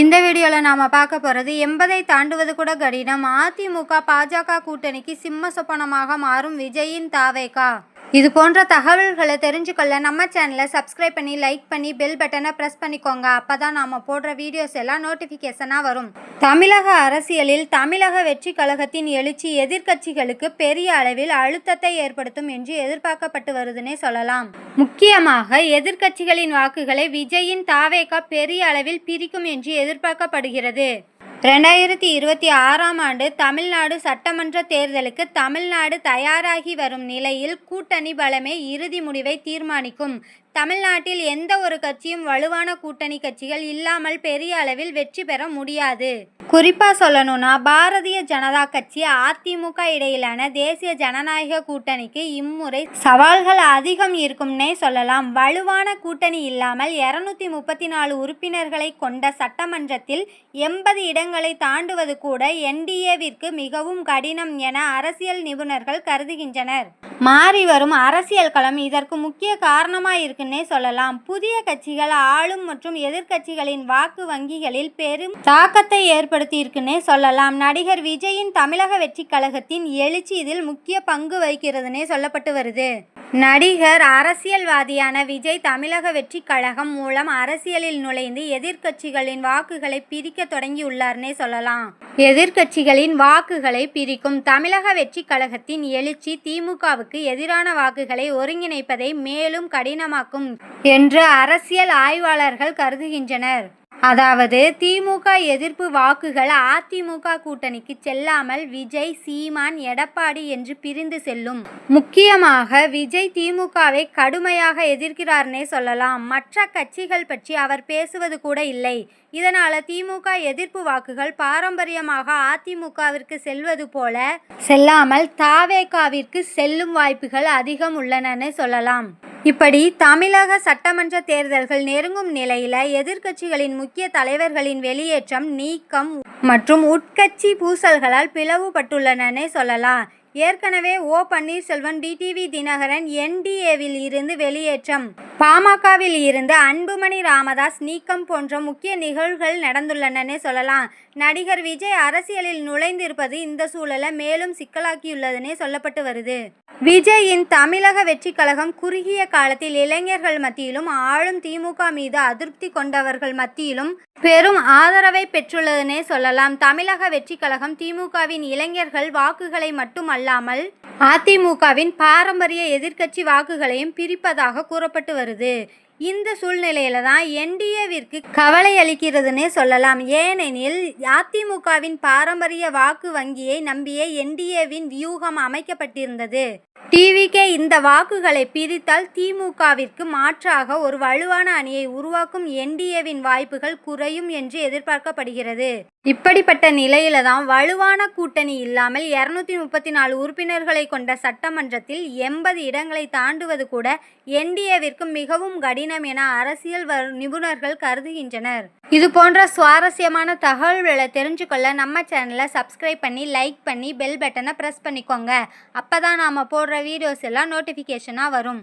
இந்த வீடியோவில் நாம் பார்க்க போகிறது எண்பதை தாண்டுவது கூட கடினம். அதிமுக பாஜக கூட்டணிக்கு சிம்ம சொப்பனமாக மாறும் விஜயின் தாவேகா. இது போன்ற தகவல்களை தெரிஞ்சுக்கொள்ள நம்ம சேனலை சப்ஸ்கிரைப் பண்ணி லைக் பண்ணி பெல் பட்டனை ப்ரெஸ் பண்ணிக்கோங்க. அப்போ தான் நாம் போடுற வீடியோஸ் எல்லாம் நோட்டிஃபிகேஷனாக வரும். தமிழக அரசியலில் தமிழக வெற்றி கழகத்தின் எழுச்சி எதிர்க்கட்சிகளுக்கு பெரிய அளவில் அழுத்தத்தை ஏற்படுத்தும் என்று எதிர்பார்க்கப்பட்டு வருதுன்னே சொல்லலாம். முக்கியமாக எதிர்க்கட்சிகளின் வாக்குகளை விஜயின் தாவேகா பெரிய அளவில் பிரிக்கும் என்று எதிர்பார்க்கப்படுகிறது. ரெண்டாயிரத்தி இருபத்தி ஆறாம் ஆண்டு தமிழ்நாடு சட்டமன்ற தேர்தலுக்கு தமிழ்நாடு தயாராகி வரும் நிலையில் கூட்டணி பலமே இறுதி முடிவை தீர்மானிக்கும். தமிழ்நாட்டில் எந்த ஒரு கட்சியும் வலுவான கூட்டணி கட்சிகள் இல்லாமல் பெரிய அளவில் வெற்றி பெற முடியாது. குறிப்பா சொல்லணும்னா பாரதிய ஜனதா கட்சி அதிமுக இடையிலான தேசிய ஜனநாயக கூட்டணிக்கு இம்முறை சவால்கள் அதிகம் இருக்கும்னே சொல்லலாம். வலுவான கூட்டணி இல்லாமல் இருநூத்தி முப்பத்தி நாலு உறுப்பினர்களை கொண்ட சட்டமன்றத்தில் எண்பது இடங்களை தாண்டுவது கூட என்டிஏவிற்கு மிகவும் கடினம் என அரசியல் நிபுணர்கள் கருதுகின்றனர். மாறி வரும் அரசியல் களம் இதற்கு முக்கிய காரணமாக இருக்குன்னே சொல்லலாம். புதிய கட்சிகள் ஆளும் மற்றும் எதிர்க்கட்சிகளின் வாக்கு வங்கிகளில் பெரும் தாக்கத்தை ஏற்படுத்தி இருக்குன்னே சொல்லலாம். நடிகர் விஜயின் தமிழக வெற்றி கழகத்தின் எழுச்சி இதில் முக்கிய பங்கு வகிக்கிறதுனே சொல்லப்பட்டு வருது. நடிகர் அரசியல்வாதியான விஜய் தமிழக வெற்றி கழகம் மூலம் அரசியலில் நுழைந்து எதிர்க்கட்சிகளின் வாக்குகளை பிரிக்க தொடங்கியுள்ளார்னே சொல்லலாம். எதிர்க்கட்சிகளின் வாக்குகளை பிரிக்கும் தமிழக வெற்றி கழகத்தின் எழுச்சி திமுகவுக்கு எதிரான வாக்குகளை ஒருங்கிணைப்பதை மேலும் கடினமாக்கும் என்று அரசியல் ஆய்வாளர்கள் கருதுகின்றனர். அதாவது திமுக எதிர்ப்பு வாக்குகள் அதிமுக கூட்டணிக்கு செல்லாமல் விஜய் சீமான் எடப்பாடி என்று பிரிந்து செல்லும். முக்கியமாக விஜய் திமுகவை கடுமையாக எதிர்க்கிறார்னே சொல்லலாம். மற்ற கட்சிகள் பற்றி அவர் பேசுவது கூட இல்லை. இதனால திமுக எதிர்ப்பு வாக்குகள் பாரம்பரியமாக அதிமுகவிற்கு செல்வது போல செல்லாமல் தாவேகாவிற்கு செல்லும் வாய்ப்புகள் அதிகம் உள்ளனன்னு சொல்லலாம். இப்படி தமிழக சட்டமன்ற தேர்தல்கள் நெருங்கும் நிலையில எதிர்க்கட்சிகளின் முக்கிய தலைவர்களின் வெளியேற்றம் நீக்கம் மற்றும் உட்கட்சி பூசல்களால் பிளவுபட்டுள்ளனே சொல்லலாம். ஏற்கனவே ஓ பன்னீர்செல்வம் டிடிவி தினகரன் என்டிஏவில் இருந்து வெளியேற்றம். பாமகவில் இருந்து அன்புமணி ராமதாஸ் நீக்கம் போன்ற முக்கிய நிகழ்வுகள் நடந்துள்ளனே சொல்லலாம். நடிகர் விஜய் அரசியலில் நுழைந்திருப்பது இந்த சூழலை மேலும் சிக்கலாக்கியுள்ளதுனே சொல்லப்பட்டு வருது. விஜயின் தமிழக வெற்றி கழகம் குறுகிய காலத்தில் இளைஞர்கள் மத்தியிலும் ஆளும் திமுக மீது அதிருப்தி கொண்டவர்கள் மத்தியிலும் பெரும் ஆதரவை பெற்றுள்ளதுனே சொல்லலாம். தமிழக வெற்றி கழகம் திமுகவின் இளைஞர்கள் வாக்குகளை அல்லாமல் அதிமுகவின் பாரம்பரிய எதிர்க்கட்சி வாக்குகளையும் பிரிப்பதாக கூறப்பட்டு வருது. இந்த சூழ்நிலையில தான் என்டிஏவிற்கு கவலை அளிக்கிறதுனே சொல்லலாம். ஏனெனில் அதிமுகவின் பாரம்பரிய வாக்கு வங்கியை நம்பிய என்டிஏவின் வியூகம் அமைக்கப்பட்டிருந்தது. டிவிகே இந்த வாக்குகளை பிரித்தால் திமுகவிற்கு மாற்றாக ஒரு வலுவான அணியை உருவாக்கும் என்டிஏவின் வாய்ப்புகள் குறையும் என்று எதிர்பார்க்கப்படுகிறது. இப்படிப்பட்ட நிலையில தான் வலுவான கூட்டணி இல்லாமல் இருநூத்தி முப்பத்தி நாலு உறுப்பினர்களை கொண்ட சட்டமன்றத்தில் எண்பது இடங்களை தாண்டுவது கூட என்டிஏவிற்கு மிகவும் கடினம் என அரசியல் நிபுணர்கள் கருதுகின்றனர். இது போன்ற சுவாரஸ்யமான தகவல்களை தெரிஞ்சுக்கொள்ள நம்ம சேனலை சப்ஸ்கிரைப் பண்ணி லைக் பண்ணி பெல் பட்டனை ப்ரெஸ் பண்ணிக்கோங்க. அப்போதான் நாம போடுற போடுற வீடியோஸ் எல்லாம் நோட்டிஃபிகேஷனாக வரும்.